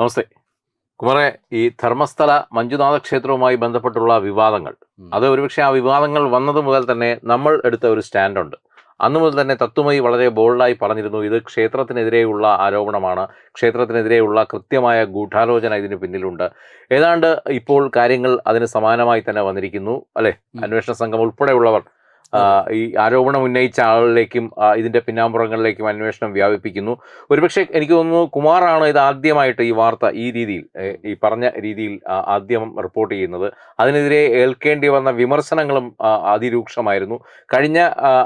നമസ്തേ. കുമാറെ ഈ ധർമ്മസ്ഥല മഞ്ജുനാഥ ക്ഷേത്രവുമായി ബന്ധപ്പെട്ടുള്ള വിവാദങ്ങൾ. അത് ഒരുപക്ഷെ ആ വിവാദങ്ങൾ വന്നത് മുതൽ തന്നെ നമ്മൾ എടുത്ത ഒരു സ്റ്റാൻഡുണ്ട്. അന്ന് മുതൽ തന്നെ തത്വമയി വളരെ ബോൾഡായി പറഞ്ഞിരുന്നു ഇത് ക്ഷേത്രത്തിനെതിരെയുള്ള ആരോപണമാണ്. ക്ഷേത്രത്തിനെതിരെയുള്ള കൃത്യമായ ഗൂഢാലോചന ഇതിന് പിന്നിലുണ്ട്. ഏതാണ്ട് ഇപ്പോൾ കാര്യങ്ങൾ അതിന് സമാനമായി തന്നെ വന്നിരിക്കുന്നു അല്ലെ? അന്വേഷണ സംഘം ഉൾപ്പെടെയുള്ളവർ ഈ ആരോപണം ഉന്നയിച്ച ആളിലേക്കും ആ, ഇതിന്റെ പിന്നാമ്പുറങ്ങളിലേക്കും അന്വേഷണം വ്യാപിപ്പിക്കുന്നു. ഒരുപക്ഷെ എനിക്ക് തോന്നുന്നു കുമാറാണ് ഇത് ആദ്യമായിട്ട് ഈ വാർത്ത ഈ രീതിയിൽ ഈ പറഞ്ഞ രീതിയിൽ ആദ്യം റിപ്പോർട്ട് ചെയ്യുന്നത്. അതിനെതിരെ ഏൽക്കേണ്ടി വന്ന വിമർശനങ്ങളും അതിരൂക്ഷമായിരുന്നു. കഴിഞ്ഞ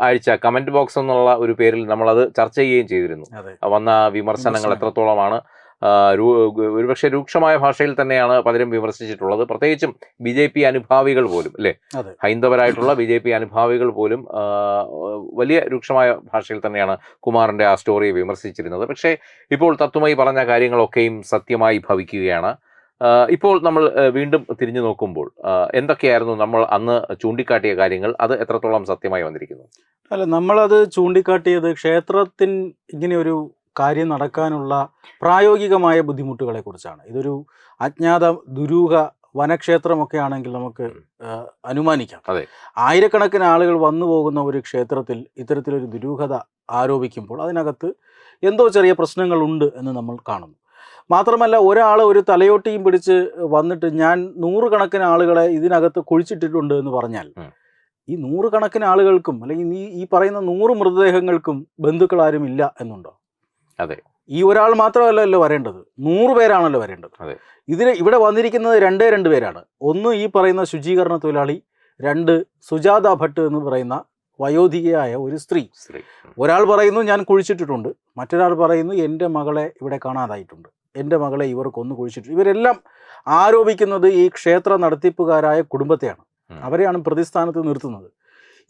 ആഴ്ച കമന്റ് ബോക്സ് എന്നുള്ള ഒരു പേരിൽ നമ്മളത് ചർച്ച ചെയ്യുകയും ചെയ്തിരുന്നു. വന്ന വിമർശനങ്ങൾ. എത്രത്തോളമാണ് ഒരുപക്ഷെ രൂക്ഷമായ ഭാഷയിൽ തന്നെയാണ് പലരും വിമർശിച്ചിട്ടുള്ളത്. പ്രത്യേകിച്ചും ബി ജെ പി അനുഭാവികൾ പോലും അല്ലേ? ഹൈന്ദവരായിട്ടുള്ള ബി ജെ പി അനുഭാവികൾ പോലും വലിയ രൂക്ഷമായ ഭാഷയിൽ തന്നെയാണ് കുമാറിന്റെ ആ സ്റ്റോറി വിമർശിച്ചിരുന്നത്. പക്ഷേ ഇപ്പോൾ തത്വമായി പറഞ്ഞ കാര്യങ്ങളൊക്കെയും സത്യമായി ഭവിക്കുകയാണ്. ഇപ്പോൾ നമ്മൾ വീണ്ടും തിരിഞ്ഞു നോക്കുമ്പോൾ എന്തൊക്കെയായിരുന്നു നമ്മൾ അന്ന് ചൂണ്ടിക്കാട്ടിയ കാര്യങ്ങൾ? അത് എത്രത്തോളം സത്യമായി വന്നിരിക്കുന്നു? അല്ല നമ്മളത് ചൂണ്ടിക്കാട്ടിയത് ക്ഷേത്രത്തിൻ ഇങ്ങനെ ഒരു കാര്യം നടക്കാനുള്ള പ്രായോഗികമായ ബുദ്ധിമുട്ടുകളെ കുറിച്ചാണ് ഇതൊരു അജ്ഞാത ദുരൂഹ വനക്ഷേത്രമൊക്കെ ആണെങ്കിൽ നമുക്ക് അനുമാനിക്കാം. അതെ. ആയിരക്കണക്കിന് ആളുകൾ വന്നു പോകുന്ന ഒരു ക്ഷേത്രത്തിൽ ഇത്തരത്തിലൊരു ദുരൂഹത ആരോപിക്കുമ്പോൾ അതിനകത്ത് എന്തോ ചെറിയ പ്രശ്നങ്ങളുണ്ട് എന്ന് നമ്മൾ കാണുന്നു. മാത്രമല്ല ഒരാൾ ഒരു തലയോട്ടിയും പിടിച്ച് വന്നിട്ട് ഞാൻ നൂറുകണക്കിന് ആളുകളെ ഇതിനകത്ത് കുഴിച്ചിട്ടിട്ടുണ്ട് എന്ന് പറഞ്ഞാൽ. ഈ നൂറുകണക്കിന് ആളുകൾക്കും അല്ലെങ്കിൽ ഈ ഈ പറയുന്ന നൂറ് മൃതദേഹങ്ങൾക്കും ബന്ധുക്കളാരും ഇല്ല എന്നുണ്ടോ? അതെ. ഈ ഒരാൾ മാത്രമല്ലല്ലോ വരേണ്ടത്. നൂറ് പേരാണല്ലോ വരേണ്ടത്. അതെ. ഇതിന് ഇവിടെ വന്നിരിക്കുന്നത് രണ്ടേ രണ്ട് പേരാണ്. ഒന്ന് ഈ പറയുന്ന ശുചീകരണ തൊഴിലാളി രണ്ട് സുജാത ഭട്ട് എന്ന് പറയുന്ന വയോധികയായ ഒരു സ്ത്രീ. സ്ത്രീ. ഒരാൾ പറയുന്നു ഞാൻ കുഴിച്ചിട്ടിട്ടുണ്ട്. മറ്റൊരാൾ പറയുന്നു എന്റെ മകളെ ഇവിടെ കാണാതായിട്ടുണ്ട്. എന്റെ മകളെ ഇവർ കൊന്നു കുഴിച്ചിട്ടുണ്ട് ഇവരെല്ലാം ആരോപിക്കുന്നത് ഈ ക്ഷേത്ര നടത്തിപ്പുകാരായ കുടുംബത്തെയാണ്. അവരെയാണ് പ്രതിസ്ഥാനത്ത് നിർത്തുന്നത്.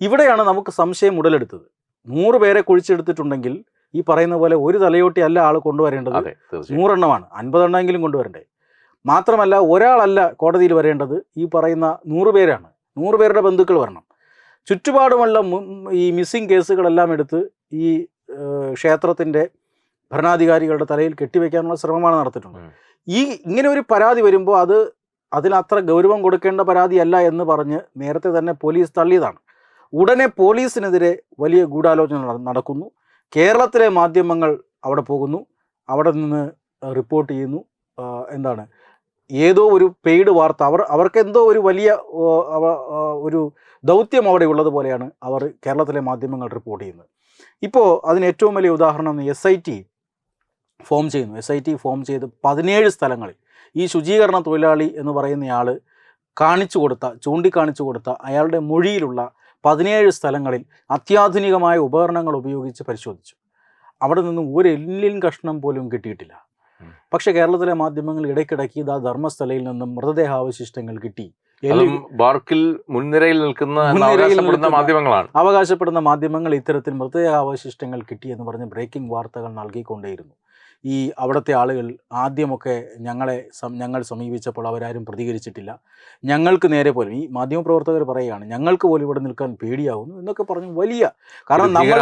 ഇവിടെയാണ് നമുക്ക് സംശയം ഉടലെടുത്തത്. നൂറ് പേരെ കുഴിച്ചെടുത്തിട്ടുണ്ടെങ്കിൽ ഈ പറയുന്ന പോലെ ഒരു തലയോട്ടി അല്ല ആൾ കൊണ്ടുവരേണ്ടത് നൂറെണ്ണമാണ്. അൻപതെണ്ണമെങ്കിലും കൊണ്ടുവരണ്ടേ. മാത്രമല്ല ഒരാളല്ല കോടതിയിൽ വരേണ്ടത് ഈ പറയുന്ന നൂറ് പേരാണ്. നൂറ് പേരുടെ ബന്ധുക്കൾ വരണം. ചുറ്റുപാടുമുള്ള ഈ മിസ്സിംഗ് കേസുകളെല്ലാം എടുത്ത് ഈ ക്ഷേത്രത്തിന്റെ ഭരണാധികാരികളുടെ തലയിൽ കെട്ടിവെക്കാനുള്ള ശ്രമമാണ് നടത്തിയിട്ടുള്ളത്. ഈ ഇങ്ങനെ ഒരു പരാതി വരുമ്പോൾ അത് അതിനത്ര ഗൗരവം കൊടുക്കേണ്ട പരാതിയല്ല എന്ന് പറഞ്ഞ് നേരത്തെ തന്നെ പോലീസ് തള്ളിയതാണ്. ഉടനെ പോലീസിനെതിരെ വലിയ ഗൂഢാലോചന നടക്കുന്നു. കേരളത്തിലെ മാധ്യമങ്ങൾ അവിടെ പോകുന്നു. അവിടെ നിന്ന് റിപ്പോർട്ട് ചെയ്യുന്നു. എന്താണ്? ഏതോ ഒരു പെയ്ഡ് വാർത്ത അവർ അവർക്ക് എന്തോ ഒരു വലിയ ഒരു ദൗത്യം അവിടെ ഉള്ളതുപോലെയാണ് അവർ കേരളത്തിലെ മാധ്യമങ്ങൾ റിപ്പോർട്ട് ചെയ്യുന്നത്. ഇപ്പോൾ അതിന് ഏറ്റവും വലിയ ഉദാഹരണം എസ് ഐ ടി ഫോം ചെയ്യുന്നു. എസ് ഐ ടി ഫോം ചെയ്ത് പതിനേഴ് സ്ഥലങ്ങളിൽ ഈ ശുചീകരണ തൊഴിലാളി എന്ന് പറയുന്നയാൾ കാണിച്ചു കൊടുത്ത ചൂണ്ടിക്കാണിച്ചു കൊടുത്ത അയാളുടെ മൊഴിയിലുള്ള പതിനേഴ് സ്ഥലങ്ങളിൽ അത്യാധുനികമായ ഉപകരണങ്ങൾ ഉപയോഗിച്ച് പരിശോധിച്ചു. അവിടെ നിന്നും ഒരു എല്ലിൻ കഷ്ണം പോലും കിട്ടിയിട്ടില്ല. പക്ഷെ കേരളത്തിലെ മാധ്യമങ്ങൾ ഇടയ്ക്കിടയ്ക്ക് ഇതാ ധർമ്മസ്ഥലയിൽ നിന്നും മൃതദേഹാവശിഷ്ടങ്ങൾ കിട്ടി. ബാർക്കിൽ മുൻനിരയിൽ നിൽക്കുന്ന- മാധ്യമങ്ങളാണ്. അവകാശപ്പെടുന്ന മാധ്യമങ്ങൾ ഇത്തരത്തിൽ മൃതദേഹാവശിഷ്ടങ്ങൾ കിട്ടി എന്ന് പറഞ്ഞ് ബ്രേക്കിംഗ് വാർത്തകൾ നൽകിക്കൊണ്ടേയിരുന്നു. ഈ അവിടുത്തെ ആളുകൾ ആദ്യമൊക്കെ ഞങ്ങളെ ഞങ്ങൾ സമീപിച്ചപ്പോൾ അവരാരും പ്രതികരിച്ചിട്ടില്ല. ഞങ്ങൾക്ക് നേരെ പോലും ഈ മാധ്യമപ്രവർത്തകർ പറയുകയാണ് ഞങ്ങൾക്ക് പോലും ഇവിടെ നിൽക്കാൻ പേടിയാവുന്നു എന്നൊക്കെ പറഞ്ഞു വലിയ കാരണം നമ്മൾ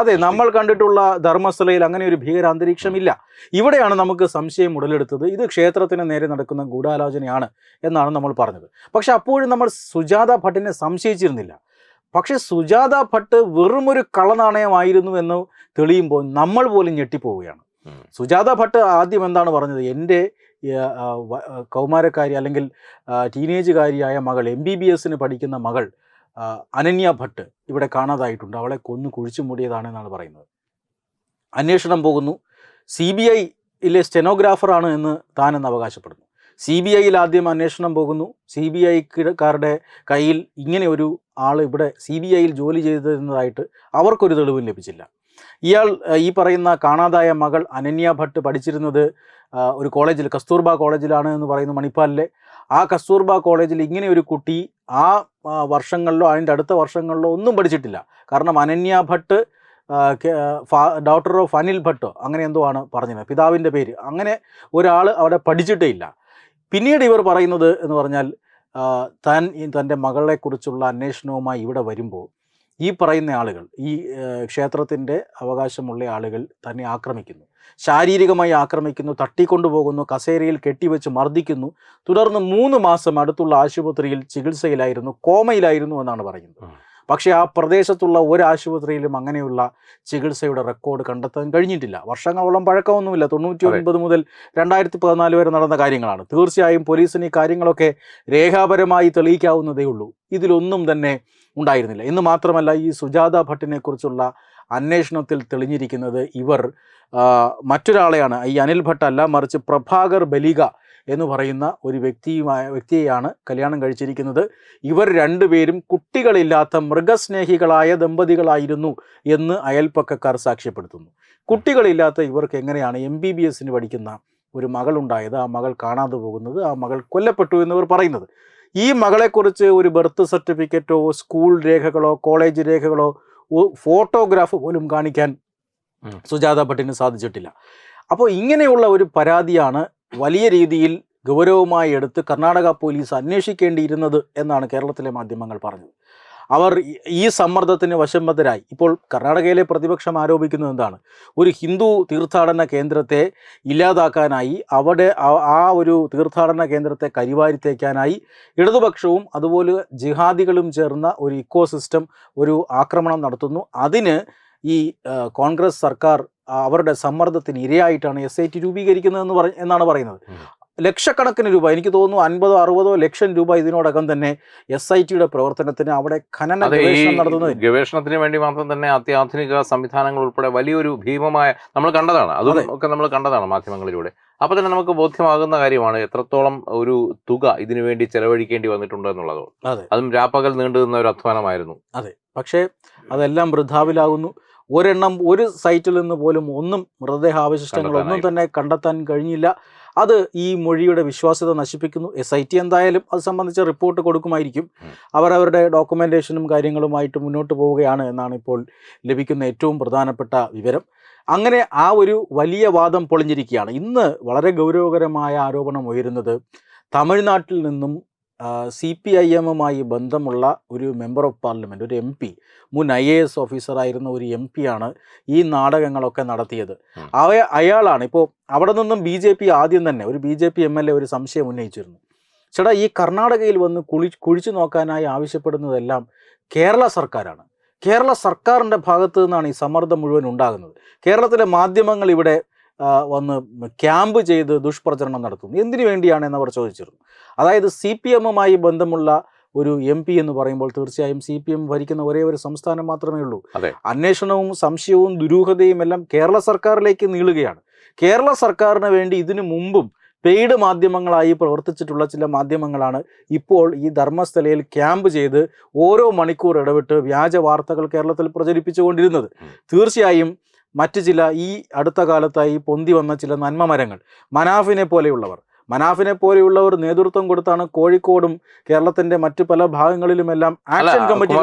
അതെ നമ്മൾ കണ്ടിട്ടുള്ള ധർമ്മസ്ഥലയിൽ അങ്ങനെ ഒരു ഭീകരാന്തരീക്ഷമില്ല. ഇവിടെയാണ് നമുക്ക് സംശയം ഉടലെടുത്തത്. ഇത് ക്ഷേത്രത്തിന് നേരെ നടക്കുന്ന ഗൂഢാലോചനയാണ് എന്നാണ് നമ്മൾ പറഞ്ഞത്. പക്ഷെ അപ്പോഴും നമ്മൾ സുജാത ഭട്ടിനെ സംശയിച്ചിരുന്നില്ല. പക്ഷെ സുജാത ഭട്ട് വെറുമൊരു കള്ളനാണയമായിരുന്നു എന്ന് തെളിയുമ്പോൾ നമ്മൾ പോലും ഞെട്ടിപ്പോവുകയാണ്. സുജാത ഭട്ട് ആദ്യം എന്താണ് പറഞ്ഞത്? എന്റെ കൗമാരക്കാരി അല്ലെങ്കിൽ ടീനേജ് ടീനേജുകാരിയായ മകൾ എം ബി ബി എസിന് പഠിക്കുന്ന മകൾ അനന്യ ഭട്ട് ഇവിടെ കാണാതായിട്ടുണ്ട്. അവളെ കൊന്നു കുഴിച്ചു മൂടിയതാണെന്നാണ് പറയുന്നത്. അന്വേഷണം പോകുന്നു. സി ബി ഐയിലെ സ്റ്റെനോഗ്രാഫറാണ് എന്ന് താനെന്ന് അവകാശപ്പെടുന്നു. സി ബി ഐയിൽ ആദ്യം അന്വേഷണം പോകുന്നു. സി ബി ഐക്കാരുടെ കയ്യിൽ ഇങ്ങനെ ഒരു ആൾ ഇവിടെ സി ബി ഐയിൽ ജോലി ചെയ്തിരുന്നതായിട്ട് അവർക്കൊരു തെളിവും ലഭിച്ചില്ല. ഇയാൾ ഈ പറയുന്ന കാണാതായ മകൾ അനന്യ ഭട്ട് പഠിച്ചിരുന്നത് ഒരു കോളേജിൽ കസ്തൂർബ കോളേജിലാണ് എന്ന് പറയുന്നു മണിപ്പാലിലെ. ആ കസ്തൂർബ കോളേജിൽ ഇങ്ങനെ ഒരു കുട്ടി ആ വർഷങ്ങളിലോ അതിന്റെ അടുത്ത വർഷങ്ങളിലോ ഒന്നും പഠിച്ചിട്ടില്ല. കാരണം അനന്യ ഭട്ട് ഡോക്ടർ ഓഫ് അനിൽ ഭട്ടോ അങ്ങനെ എന്തോ ആണ് പറഞ്ഞത് പിതാവിന്റെ പേര്. അങ്ങനെ ഒരാൾ അവിടെ പഠിച്ചിട്ടേ ഇല്ല. പിന്നീട് ഇവർ പറയുന്നത് എന്ന് പറഞ്ഞാൽ താൻ തന്റെ മകളെക്കുറിച്ചുള്ള അന്വേഷണവുമായി ഇവിടെ വരുമ്പോൾ ഈ പറയുന്ന ആളുകൾ ഈ ക്ഷേത്രത്തിന്റെ അവകാശമുള്ള ആളുകൾ തന്നെ ആക്രമിക്കുന്നു. ശാരീരികമായി ആക്രമിക്കുന്നു തട്ടിക്കൊണ്ടുപോകുന്നു കസേരയിൽ കെട്ടിവെച്ച് മർദ്ദിക്കുന്നു. തുടർന്ന് മൂന്ന് മാസം അടുത്തുള്ള ആശുപത്രിയിൽ ചികിത്സയിലായിരുന്നു കോമയിലായിരുന്നു എന്നാണ് പറയുന്നത്. പക്ഷേ ആ പ്രദേശത്തുള്ള ഒരു ആശുപത്രിയിലും അങ്ങനെയുള്ള ചികിത്സയുടെ റെക്കോർഡ് കണ്ടെത്താൻ കഴിഞ്ഞിട്ടില്ല. വർഷങ്ങളോളം പഴക്കമൊന്നുമില്ല. തൊണ്ണൂറ്റി ഒൻപത് മുതൽ രണ്ടായിരത്തി പതിനാല് വരെ നടന്ന കാര്യങ്ങളാണ്. തീർച്ചയായും പോലീസിന് ഈ കാര്യങ്ങളൊക്കെ രേഖാപരമായി തെളിയിക്കാവുന്നതേ ഉള്ളൂ. ഇതിലൊന്നും തന്നെ ഉണ്ടായിരുന്നില്ല. എന്ന് മാത്രമല്ല ഈ സുജാത ഭട്ടിനെ കുറിച്ചുള്ള അന്വേഷണത്തിൽ തെളിഞ്ഞിരിക്കുന്നത് ഇവർ മറ്റൊരാളെയാണ്. ഈ അനിൽ ഭട്ട് അല്ല മറിച്ച് പ്രഭാകർ ബലിക എന്ന് പറയുന്ന ഒരു വ്യക്തിയുമായ വ്യക്തിയെയാണ് കല്യാണം കഴിച്ചിരിക്കുന്നത്. ഇവർ രണ്ടുപേരും കുട്ടികളില്ലാത്ത മൃഗസ്നേഹികളായ ദമ്പതികളായിരുന്നു എന്ന് അയൽപ്പക്കക്കാർ സാക്ഷ്യപ്പെടുത്തുന്നു. കുട്ടികളില്ലാത്ത ഇവർക്ക് എങ്ങനെയാണ് എം ബി ബി എസിന് പഠിക്കുന്ന ഒരു മകളുണ്ടായത്? ആ മകൾ കാണാതെ പോകുന്നത് ആ മകൾ കൊല്ലപ്പെട്ടു എന്നിവർ പറയുന്നത്. ഈ മകളെക്കുറിച്ച് ഒരു ബർത്ത് സർട്ടിഫിക്കറ്റോ സ്കൂൾ രേഖകളോ കോളേജ് രേഖകളോ ഫോട്ടോഗ്രാഫ് പോലും കാണിക്കാൻ. സുജാത ഭട്ടിന് സാധിച്ചിട്ടില്ല അപ്പോൾ ഇങ്ങനെയുള്ള ഒരു പരാതിയാണ് വലിയ രീതിയിൽ ഗൗരവമായി എടുത്ത് കർണാടക പോലീസ് അന്വേഷിക്കേണ്ടിയിരുന്നത് എന്നാണ് കേരളത്തിലെ മാധ്യമങ്ങൾ പറഞ്ഞത് അവർ ഈ- സമ്മർദ്ദത്തിന് വശംബദ്ധരായി. ഇപ്പോൾ കർണാടകയിലെ പ്രതിപക്ഷം ആരോപിക്കുന്നത് എന്താണ്? ഒരു ഹിന്ദു തീർത്ഥാടന കേന്ദ്രത്തെ ഇല്ലാതാക്കാനായി അവിടെ ആ- ഒരു തീർത്ഥാടന കേന്ദ്രത്തെ കരിവാരിത്തേക്കാനായി ഇടതുപക്ഷവും അതുപോലെ ജിഹാദികളും ചേർന്ന ഒരു ഇക്കോ സിസ്റ്റം ഒരു ആക്രമണം നടത്തുന്നു. അതിന് ഈ കോൺഗ്രസ് സർക്കാർ അവരുടെ സമ്മർദ്ദത്തിന് ഇരയായിട്ടാണ് എസ് ഐ ടി രൂപീകരിക്കുന്നതെന്ന് പറ എന്നാണ് പറയുന്നത്. ലക്ഷക്കണക്കിന് രൂപ എനിക്ക് തോന്നുന്നു അൻപതോ അറുപതോ ലക്ഷം രൂപ ഇതിനോടകം തന്നെ എസ് ഐ ടിയുടെ പ്രവർത്തനത്തിന് അവിടെ ഖനന ഗവേഷണം നടത്തുന്നത്. ഗവേഷണത്തിന് വേണ്ടി മാത്രം തന്നെ അത്യാധുനിക സംവിധാനങ്ങൾ ഉൾപ്പെടെ വലിയൊരു ഭീമമായ നമ്മൾ കണ്ടതാണ്. അതും ഒക്കെ നമ്മൾ കണ്ടതാണ് മാധ്യമങ്ങളിലൂടെ. അപ്പൊ തന്നെ നമുക്ക് ബോധ്യമാകുന്ന കാര്യമാണ് എത്രത്തോളം ഒരു തുക ഇതിനു വേണ്ടി ചെലവഴിക്കേണ്ടി വന്നിട്ടുണ്ട് എന്നുള്ളത് അതെ. അതും രാപ്പകൽ നീണ്ടു നിന്ന ഒരു അധ്വാനമായിരുന്നു. അതെ. പക്ഷേ അതെല്ലാം വൃദ്ധാവിലാകുന്നു ഒരെണ്ണം ഒരു സൈറ്റിൽ നിന്ന് പോലും ഒന്നും മൃതദേഹാവശിഷ്ടങ്ങളൊന്നും തന്നെ കണ്ടെത്താൻ കഴിഞ്ഞില്ല. അത് ഈ മൊഴിയുടെ വിശ്വാസ്യത നശിപ്പിക്കുന്നു. എസ് ഐ ടി എന്തായാലും അത് സംബന്ധിച്ച റിപ്പോർട്ട് കൊടുക്കുമായിരിക്കും. അവർ അവരുടെ ഡോക്യുമെന്റേഷനും കാര്യങ്ങളുമായിട്ട് മുന്നോട്ട് പോവുകയാണ് എന്നാണ് ഇപ്പോൾ ലഭിക്കുന്ന ഏറ്റവും പ്രധാനപ്പെട്ട വിവരം. അങ്ങനെ ആ ഒരു വലിയ വാദം പൊളിഞ്ഞിരിക്കുകയാണ്. ഇന്ന് വളരെ ഗൗരവകരമായ ആരോപണം ഉയരുന്നത് തമിഴ്നാട്ടിൽ നിന്നും സി പി ഐ എമ്മുമായി ബന്ധമുള്ള ഒരു മെമ്പർ ഓഫ് പാർലമെന്റ് ഒരു എം പി മുൻ ഐ എ എസ് ഓഫീസറായിരുന്ന ഒരു എം ആണ് ഈ നാടകങ്ങളൊക്കെ നടത്തിയത്. അവ അയാളാണ്. ഇപ്പോൾ അവിടെ നിന്നും ബി ജെ പി ആദ്യം തന്നെ ഒരു B J P M L A ഒരു സംശയം ഉന്നയിച്ചിരുന്നു. ചേട്ടാ ഈ കർണാടകയിൽ വന്ന് കുളി കുഴിച്ചു നോക്കാനായി ആവശ്യപ്പെടുന്നതെല്ലാം കേരള സർക്കാരാണ്. കേരള സർക്കാരിന്റെ ഭാഗത്തു നിന്നാണ് ഈ സമ്മർദ്ദം മുഴുവൻ ഉണ്ടാകുന്നത്. കേരളത്തിലെ മാധ്യമങ്ങൾ ഇവിടെ വന്ന് ക്യാമ്പ് ചെയ്ത് ദുഷ്പ്രചരണം നടത്തുന്നു. എന്തിനു വേണ്ടിയാണ് എന്നവർ ചോദിച്ചിരുന്നു. അതായത് സി പി എമ്മുമായി ബന്ധമുള്ള ഒരു എം പി എന്ന് പറയുമ്പോൾ തീർച്ചയായും സി പി എം ഭരിക്കുന്ന ഒരേ ഒരു സംസ്ഥാനം മാത്രമേ ഉള്ളൂ. അന്വേഷണവും സംശയവും ദുരൂഹതയും എല്ലാം കേരള സർക്കാരിലേക്ക് നീളുകയാണ്. കേരള സർക്കാരിന് വേണ്ടി ഇതിനു മുമ്പും പെയ്ഡ് മാധ്യമങ്ങളായി പ്രവർത്തിച്ചിട്ടുള്ള ചില മാധ്യമങ്ങളാണ് ഇപ്പോൾ ഈ ധർമ്മസ്ഥലയിൽ ക്യാമ്പ് ചെയ്ത് ഓരോ മണിക്കൂർ ഇടവിട്ട് വ്യാജ വാർത്തകൾ കേരളത്തിൽ പ്രചരിപ്പിച്ചുകൊണ്ടിരുന്നത്. തീർച്ചയായും മറ്റ് ചില ഈ അടുത്ത കാലത്തായി പൊന്തി വന്ന ചില നന്മ മരങ്ങൾ മനാഫിനെ പോലെയുള്ളവർ. മനാഫിനെ പോലെയുള്ളവർ നേതൃത്വം കൊടുത്താണ് കോഴിക്കോടും കേരളത്തിന്റെ മറ്റു പല ഭാഗങ്ങളിലുമെല്ലാം ആക്ഷൻ കമ്മിറ്റി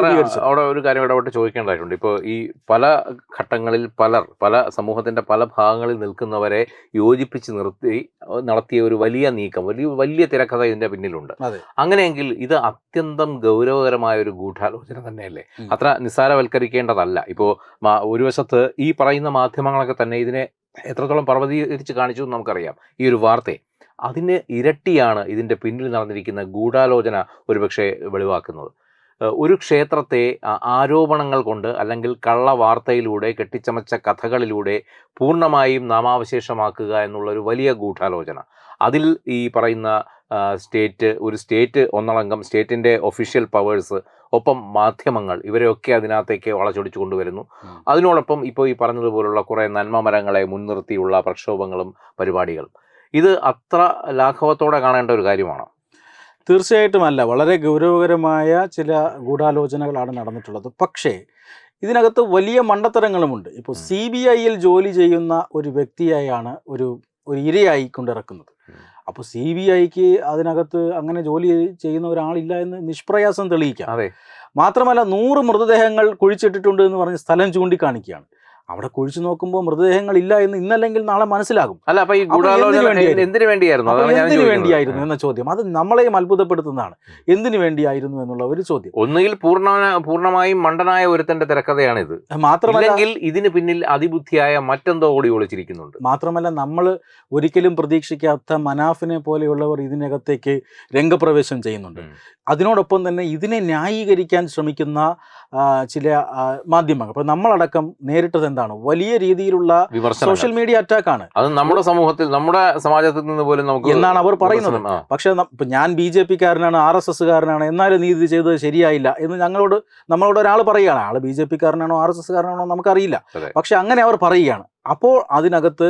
അവിടെ ഒരു കാര്യം ഇടപെട്ട് ചോദിക്കേണ്ടതായിട്ടുണ്ട്. ഇപ്പോൾ ഈ പല ഘട്ടങ്ങളിൽ പലർ പല സമൂഹത്തിന്റെ പല ഭാഗങ്ങളിൽ നിൽക്കുന്നവരെ യോജിപ്പിച്ച് നിർത്തി നടത്തിയ ഒരു വലിയ നീക്കം വലിയ വലിയ തിരക്കഥ ഇതിന്റെ പിന്നിലുണ്ട്. അങ്ങനെയെങ്കിൽ ഇത് അത്യന്തം ഗൗരവകരമായ ഒരു ഗൂഢാലോചന തന്നെയല്ലേ? അത്ര നിസ്സാരവൽക്കരിക്കേണ്ടതല്ല. ഇപ്പോൾ ഒരു വശത്ത് ഈ പറയുന്ന മാധ്യമങ്ങളൊക്കെ തന്നെ ഇതിനെ എത്രത്തോളം പർവതീകരിച്ച് കാണിച്ചു എന്ന് നമുക്കറിയാം. ഈ ഒരു വാർത്തയെ. അതിന് ഇരട്ടിയാണ് ഇതിന്റെ പിന്നിൽ നടന്നിരിക്കുന്ന ഗൂഢാലോചന ഒരുപക്ഷെ വെളിവാക്കുന്നത്. ഒരു ക്ഷേത്രത്തെ ആരോപണങ്ങൾ കൊണ്ട് അല്ലെങ്കിൽ കള്ള വാർത്തയിലൂടെ കെട്ടിച്ചമച്ച കഥകളിലൂടെ പൂർണമായും നാമാവശേഷമാക്കുക എന്നുള്ളൊരു വലിയ ഗൂഢാലോചന. അതിൽ ഈ പറയുന്ന സ്റ്റേറ്റ് ഒരു സ്റ്റേറ്റ് ഒന്നടങ്കം സ്റ്റേറ്റിന്റെ ഒഫീഷ്യൽ പവേഴ്സ് ഒപ്പം മാധ്യമങ്ങൾ ഇവരെയൊക്കെ അതിനകത്തേക്ക് വളച്ചൊടിച്ചു കൊണ്ടുവരുന്നു. അതിനോടൊപ്പം ഇപ്പോൾ ഈ പറഞ്ഞതുപോലുള്ള കുറേ നന്മ മരങ്ങളെ മുൻനിർത്തിയുള്ള പ്രക്ഷോഭങ്ങളും പരിപാടികളും. ഇത് അത്ര ലാഘവത്തോടെ കാണേണ്ട ഒരു കാര്യമാണ്? തീർച്ചയായിട്ടും അല്ല. വളരെ ഗൗരവകരമായ ചില ഗൂഢാലോചനകളാണ് നടന്നിട്ടുള്ളത്. പക്ഷേ ഇതിനകത്ത് വലിയ മണ്ടത്തരങ്ങളുമുണ്ട്. ഇപ്പോൾ. സി ബി ഐയിൽ ജോലി ചെയ്യുന്ന ഒരു വ്യക്തിയായാണ് ഒരു ഒരു ഇരയായി കൊണ്ടിറക്കുന്നത്. അപ്പോൾ സി ബി ഐക്ക് അതിനകത്ത് അങ്ങനെ ജോലി ചെയ്യുന്ന ഒരാളില്ല എന്ന് നിഷ്പ്രയാസം തെളിയിക്കാം. അതെ. മാത്രമല്ല നൂറ് മൃതദേഹങ്ങൾ കുഴിച്ചിട്ടിട്ടുണ്ട് എന്ന് പറഞ്ഞ് സ്ഥലം ചൂണ്ടിക്കാണിക്കുകയാണ്. അവിടെ കുഴിച്ചു നോക്കുമ്പോൾ മൃതദേഹങ്ങൾ ഇല്ല എന്ന് ഇന്നല്ലെങ്കിൽ നാളെ മനസ്സിലാകും. അല്ല അപ്പൊ ഈ എന്തിനു വേണ്ടിയായിരുന്നു? എന്തിനു വേണ്ടിയായിരുന്നു? എന്ന ചോദ്യം. അത് നമ്മളെയും അത്ഭുതപ്പെടുത്തുന്നതാണ്. എന്തിനു വേണ്ടിയായിരുന്നു എന്നുള്ള ഒരു ചോദ്യം. ഒന്നുകിൽ പൂർണ പൂർണമായും മണ്ടനായ ഒരുത്തന്റെ തിരക്കഥയാണ് ഇത് മാത്രമല്ലെങ്കിൽ ഇതിന് പിന്നിൽ അതിബുദ്ധിയായ മറ്റെന്തോ കൂടി ഒളിച്ചിരിക്കുന്നുണ്ട്. മാത്രമല്ല നമ്മൾ ഒരിക്കലും പ്രതീക്ഷിക്കാത്ത മനാഫിനെ പോലെയുള്ളവർ ഇതിനകത്തേക്ക് രംഗപ്രവേശം ചെയ്യുന്നുണ്ട്. അതിനോടൊപ്പം തന്നെ ഇതിനെ ന്യായീകരിക്കാൻ ശ്രമിക്കുന്ന ചില മാധ്യമങ്ങൾ. അപ്പോൾ നമ്മളടക്കം നേരിട്ടത് എന്താണ്? വലിയ രീതിയിലുള്ള സോഷ്യൽ മീഡിയ അറ്റാക്ക് ആണ്. അത് നമ്മുടെ സമൂഹത്തിൽ നമ്മുടെ സമാജത്തിൽ നിന്ന് പോലും നമുക്ക് എന്നാണ് അവർ പറയുന്നത്. പക്ഷേ ഞാൻ ബി ജെ പിക്കാരനാണ് ആർ എസ് എസ്സുകാരനാണ് എന്നാലും നീ ഇത് ചെയ്തത് ശരിയായില്ല എന്ന് ഞങ്ങളോട് നമ്മളോട് ഒരാൾ പറയുകയാണ്. ആൾ ബി ജെ പിക്കാരനാണോ ആർ എസ് എസ്സുകാരനാണോ നമുക്കറിയില്ല. പക്ഷെ അങ്ങനെ അവർ പറയുകയാണ്. അപ്പോൾ അതിനകത്ത്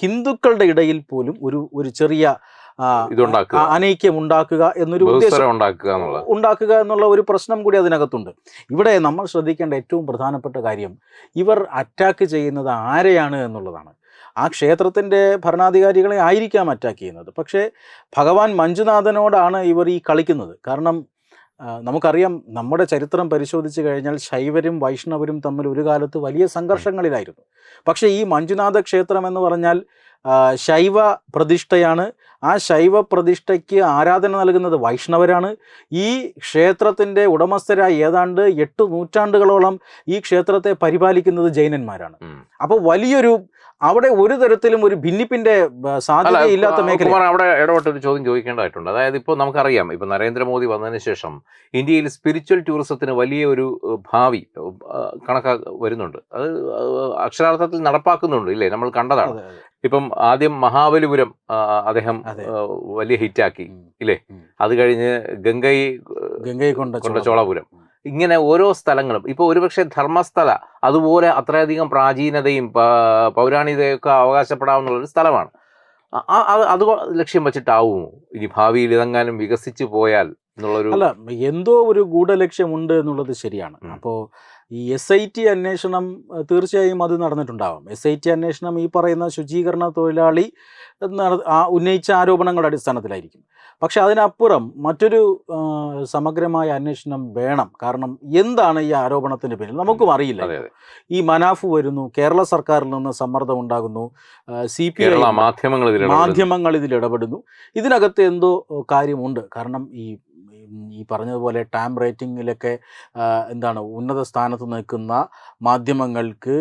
ഹിന്ദുക്കളുടെ ഇടയിൽ പോലും ഒരു ഒരു ചെറിയ അനൈക്യം ഉണ്ടാക്കുക എന്നൊരു ഉദ്ദേശം ഉണ്ടാക്കുക എന്നുള്ള. ഒരു പ്രശ്നം കൂടി അതിനകത്തുണ്ട്. ഇവിടെ നമ്മൾ ശ്രദ്ധിക്കേണ്ട ഏറ്റവും പ്രധാനപ്പെട്ട കാര്യം ഇവർ അറ്റാക്ക് ചെയ്യുന്നത് ആരെയാണ് എന്നുള്ളതാണ്. ആ ക്ഷേത്രത്തിന്റെ ഭരണാധികാരികളെ ആയിരിക്കാം അറ്റാക്ക് ചെയ്യുന്നത്. പക്ഷേ ഭഗവാൻ മഞ്ജുനാഥനോടാണ് ഇവർ ഈ കളിക്കുന്നത്. കാരണം നമുക്കറിയാം നമ്മുടെ ചരിത്രം പരിശോധിച്ച് കഴിഞ്ഞാൽ ശൈവരും വൈഷ്ണവരും തമ്മിൽ ഒരു കാലത്ത് വലിയ സംഘർഷങ്ങളിലായിരുന്നു. പക്ഷേ ഈ മഞ്ജുനാഥ ക്ഷേത്രം എന്ന് പറഞ്ഞാൽ ശൈവ പ്രതിഷ്ഠയാണ്. ആ ശൈവ പ്രതിഷ്ഠയ്ക്ക് ആരാധന നൽകുന്നത്? വൈഷ്ണവരാണ്. ഈ ക്ഷേത്രത്തിന്റെ ഉടമസ്ഥരായി ഏതാണ്ട് എട്ട് നൂറ്റാണ്ടുകളോളം ഈ ക്ഷേത്രത്തെ പരിപാലിക്കുന്നത് ജൈനന്മാരാണ്. അപ്പോൾ വലിയൊരു അവിടെ ഒരു തരത്തിലും ഒരു ഭിന്നിപ്പിന്റെ സാധ്യതയില്ലാത്ത മേഖല അവിടെ ഇടപെട്ട് ഒരു ചോദ്യം ചോദിക്കേണ്ടതായിട്ടുണ്ട്. അതായത് ഇപ്പോൾ നമുക്കറിയാം ഇപ്പൊ നരേന്ദ്രമോദി വന്നതിന് ശേഷം ഇന്ത്യയിൽ സ്പിരിച്വൽ ടൂറിസത്തിന് വലിയ ഒരു ഭാവി കണക്കാ വരുന്നുണ്ട്. അത് അക്ഷരാർത്ഥത്തിൽ നടപ്പാക്കുന്നുണ്ട് ഇല്ലേ? നമ്മൾ കണ്ടതാണ്. ഇപ്പം ആദ്യം മഹാബലിപുരം അദ്ദേഹം വലിയ ഹിറ്റാക്കി. ഇല്ലേ? അത് കഴിഞ്ഞ് ഗംഗൈ ഗംഗൈ കൊണ്ട കൊണ്ട ചോളപുരം. ഇങ്ങനെ ഓരോ സ്ഥലങ്ങളും. ഇപ്പോൾ ഒരുപക്ഷെ ധർമ്മസ്ഥല അതുപോലെ അത്രയധികം പ്രാചീനതയും പൗരാണികതയൊക്കെ അവകാശപ്പെടാവുന്ന ഒരു സ്ഥലമാണ് അത് അത് ലക്ഷ്യം വെച്ചിട്ടാവുമോ? ഇനി ഭാവിയിൽ ഇതെങ്ങാനും വികസിച്ചു പോയാൽ എന്നുള്ളൊരു അല്ല എന്തോ ഒരു ഗൂഢലക്ഷ്യമുണ്ട് എന്നുള്ളത് ശരിയാണ്. അപ്പോൾ ഈ എസ് ഐ ടി അന്വേഷണം തീർച്ചയായും അത് നടന്നിട്ടുണ്ടാവാം. എസ് ഐ ടി അന്വേഷണം ഈ പറയുന്ന ശുചീകരണ തൊഴിലാളി ഉന്നയിച്ച ആരോപണങ്ങളുടെ അടിസ്ഥാനത്തിലായിരിക്കും. പക്ഷെ അതിനപ്പുറം മറ്റൊരു സമഗ്രമായ അന്വേഷണം വേണം. കാരണം എന്താണ് ഈ ആരോപണത്തിന് പിന്നിൽ നമുക്കും അറിയില്ല ഈ മനാഫ് വരുന്നു കേരള സർക്കാരിൽ നിന്ന് സമ്മർദ്ദം ഉണ്ടാകുന്നു സി പി. മാധ്യമങ്ങൾ ഇതിൽ ഇടപെടുന്നു. ഇതിനകത്ത് എന്തോ കാര്യമുണ്ട്. കാരണം ഈ ഈ പറഞ്ഞതുപോലെ ടാം റേറ്റിങ്ങിലൊക്കെ എന്താണ് ഉന്നത സ്ഥാനത്ത് നിൽക്കുന്ന മാധ്യമങ്ങൾക്ക്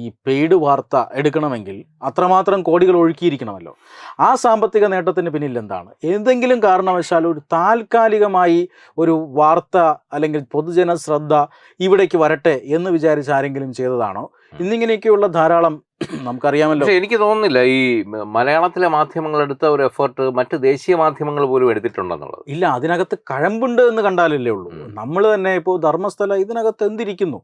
ഈ പെയ്ഡ് വാർത്ത എടുക്കണമെങ്കിൽ അത്രമാത്രം കോടികൾ ഒഴുക്കിയിരിക്കണമല്ലോ. ആ സാമ്പത്തിക നേട്ടത്തിന് പിന്നിൽ എന്താണ്? എന്തെങ്കിലും കാരണവശാൽ ഒരു താൽക്കാലികമായി ഒരു വാർത്ത അല്ലെങ്കിൽ പൊതുജന ശ്രദ്ധ ഇവിടേക്ക് വരട്ടെ എന്ന് വിചാരിച്ച് ആരെങ്കിലും ചെയ്തതാണോ? ഇന്നിങ്ങനെയൊക്കെയുള്ള ധാരാളം നമുക്കറിയാമല്ലോ. പക്ഷെ എനിക്ക് തോന്നുന്നില്ല ഈ മലയാളത്തിലെ മാധ്യമങ്ങൾ എടുത്ത ഒരു എഫേർട്ട് മറ്റ് ദേശീയ മാധ്യമങ്ങൾ പോലും എടുത്തിട്ടുണ്ടെന്നുള്ളത്. ഇല്ല അതിനകത്ത് കഴമ്പുണ്ട് എന്ന് കണ്ടാലല്ലേ ഉള്ളൂ. നമ്മൾ തന്നെ ഇപ്പോൾ ധർമ്മസ്ഥല ഇതിനകത്ത് എന്തിരിക്കുന്നു?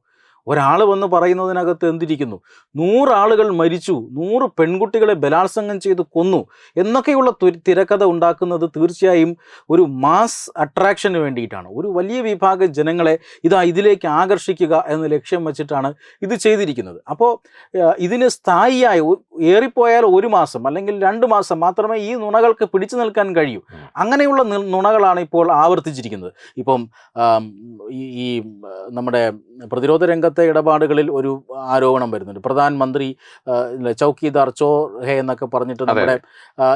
ഒരാൾ വന്ന് പറയുന്നതിനകത്ത് എന്തിരിക്കുന്നു? നൂറാളുകൾ മരിച്ചു നൂറ് പെൺകുട്ടികളെ ബലാത്സംഗം ചെയ്ത് കൊന്നു എന്നൊക്കെയുള്ള തിരക്കഥ ഉണ്ടാക്കുന്നത് തീർച്ചയായും ഒരു മാസ് അട്രാക്ഷന് വേണ്ടിയിട്ടാണ്. ഒരു വലിയ വിഭാഗം ജനങ്ങളെ ഇതാ ഇതിലേക്ക് ആകർഷിക്കുക എന്ന ലക്ഷ്യം വെച്ചിട്ടാണ് ഇത് ചെയ്തിരിക്കുന്നത്. അപ്പോൾ ഇതിന് സ്ഥായിയായി ഏറിപ്പോയാൽ ഒരു മാസം അല്ലെങ്കിൽ രണ്ട് മാസം മാത്രമേ ഈ നുണകൾക്ക് പിടിച്ചു നിൽക്കാൻ കഴിയൂ. അങ്ങനെയുള്ള നുണകളാണ് ഇപ്പോൾ ആവർത്തിച്ചിരിക്കുന്നത്. ഇപ്പം ഈ നമ്മുടെ പ്രതിരോധ രംഗത്തെ ഇടപാടുകളിൽ ഒരു ആരോപണം വരുന്നുണ്ട്. പ്രധാനമന്ത്രി ചൌക്കിദാർ ചോ ഹേ എന്നൊക്കെ പറഞ്ഞിട്ട് നമ്മുടെ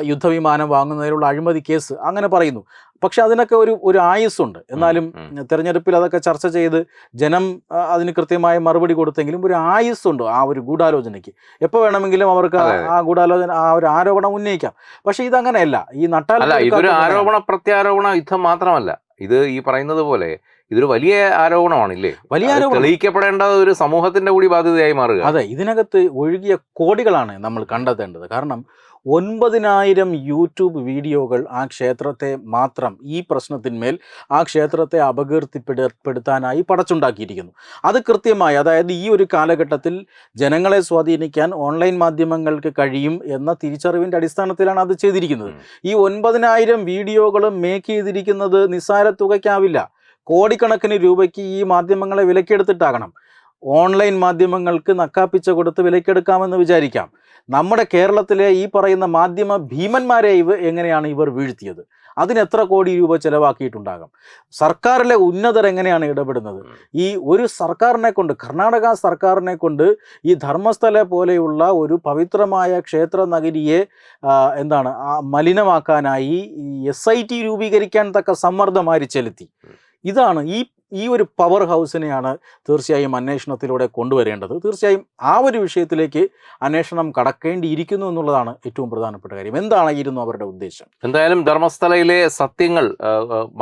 യുദ്ധവിമാനം വാങ്ങുന്നതിനുള്ള അഴിമതി കേസ് അങ്ങനെ പറയുന്നു. പക്ഷെ അതിനൊക്കെ ഒരു ഒരു ആയുസ്സുണ്ട്. എന്നാലും തെരഞ്ഞെടുപ്പിൽ അതൊക്കെ ചർച്ച ചെയ്ത് ജനം അതിന് കൃത്യമായ മറുപടി കൊടുത്തെങ്കിലും ഒരു ആയുസ്സുണ്ട് ആ ഒരു ഗൂഢാലോചനയ്ക്ക്. എപ്പോൾ വേണമെങ്കിലും അവർക്ക് ആ- ഗൂഢാലോചന ആ ഒരു ആരോപണം ഉന്നയിക്കാം. പക്ഷെ ഇതങ്ങനെയല്ല. ഈ നട്ടാൽ ഇതൊരു ആരോപണ പ്രത്യാരോപണ യുദ്ധം മാത്രമല്ല. ഇത് ഈ പറയുന്നത് പോലെ ഇതൊരു വലിയ ആരോപണമാണില്ലേ? വലിയ ആരോപണം. തെളിയിക്കപ്പെടേണ്ട ഒരു സമൂഹത്തിന്റെ കൂടി ബാധ്യതയായി മാറുക. അതെ ഇതിനകത്ത് ഒഴുകിയ കോടികളാണ് നമ്മൾ കണ്ടെത്തേണ്ടത്. കാരണം ഒൻപതിനായിരം യൂട്യൂബ് വീഡിയോകൾ ആ ക്ഷേത്രത്തെ മാത്രം ഈ പ്രശ്നത്തിന്മേൽ ആ ക്ഷേത്രത്തെ അപകീർത്തിപ്പെടുത്താനായി പടച്ചുണ്ടാക്കിയിരിക്കുന്നു. അത് കൃത്യമായി അതായത് ഈ ഒരു കാലഘട്ടത്തിൽ ജനങ്ങളെ സ്വാധീനിക്കാൻ ഓൺലൈൻ മാധ്യമങ്ങൾക്ക് കഴിയും എന്ന തിരിച്ചറിവിന്റെ അടിസ്ഥാനത്തിലാണ് അത് ചെയ്തിരിക്കുന്നത്. ഈ ഒൻപതിനായിരം വീഡിയോകളും മേക്ക് ചെയ്തിരിക്കുന്നത് നിസ്സാര തുകയ്ക്കാവില്ല. കോടിക്കണക്കിന് രൂപയ്ക്ക് ഈ മാധ്യമങ്ങളെ വിലക്കെടുത്തിട്ടാകണം ഓൺലൈൻ മാധ്യമങ്ങൾക്ക് നക്കാപ്പിച്ച കൊടുത്ത് വിലക്കെടുക്കാമെന്ന് വിചാരിക്കാം. നമ്മുടെ കേരളത്തിലെ ഈ പറയുന്ന മാധ്യമ ഭീമന്മാരെ ഇവ എങ്ങനെയാണ് ഇവർ വീഴ്ത്തിയത്? അതിന് എത്ര കോടി രൂപ ചെലവാക്കിയിട്ടുണ്ടാകും? സർക്കാരിലെ ഉന്നതർ എങ്ങനെയാണ് ഇടപെടുന്നത്? ഈ ഒരു സർക്കാരിനെ കൊണ്ട് കർണാടക സർക്കാരിനെ കൊണ്ട് ഈ ധർമ്മസ്ഥല പോലെയുള്ള ഒരു പവിത്രമായ ക്ഷേത്ര നഗരിയെ എന്താണ് മലിനമാക്കാനായി എസ് ഐ ടി രൂപീകരിക്കാൻ തക്ക സമ്മർദ്ദം ആര് ചെലുത്തി? ഇതാണ് ഈ ഈ ഒരു പവർ ഹൗസിനെയാണ് തീർച്ചയായും അന്വേഷണത്തിലൂടെ കൊണ്ടുവരേണ്ടത്. തീർച്ചയായും ആ ഒരു വിഷയത്തിലേക്ക് അന്വേഷണം കടക്കേണ്ടിയിരിക്കുന്നു എന്നുള്ളതാണ് ഏറ്റവും പ്രധാനപ്പെട്ട കാര്യം. എന്താണായിരുന്നു അവരുടെ ഉദ്ദേശം? എന്തായാലും ധർമ്മസ്ഥലയിലെ സത്യങ്ങൾ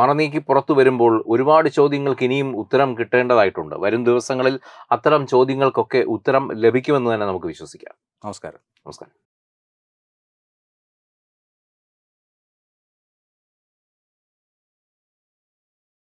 മറനീക്കി പുറത്തു വരുമ്പോൾ ഒരുപാട് ചോദ്യങ്ങൾക്ക് ഇനിയും ഉത്തരം കിട്ടേണ്ടതായിട്ടുണ്ട്. വരും ദിവസങ്ങളിൽ അത്തരം ചോദ്യങ്ങൾക്കൊക്കെ ഉത്തരം ലഭിക്കുമെന്ന് തന്നെ നമുക്ക് വിശ്വസിക്കാം. നമസ്കാരം. നമസ്കാരം.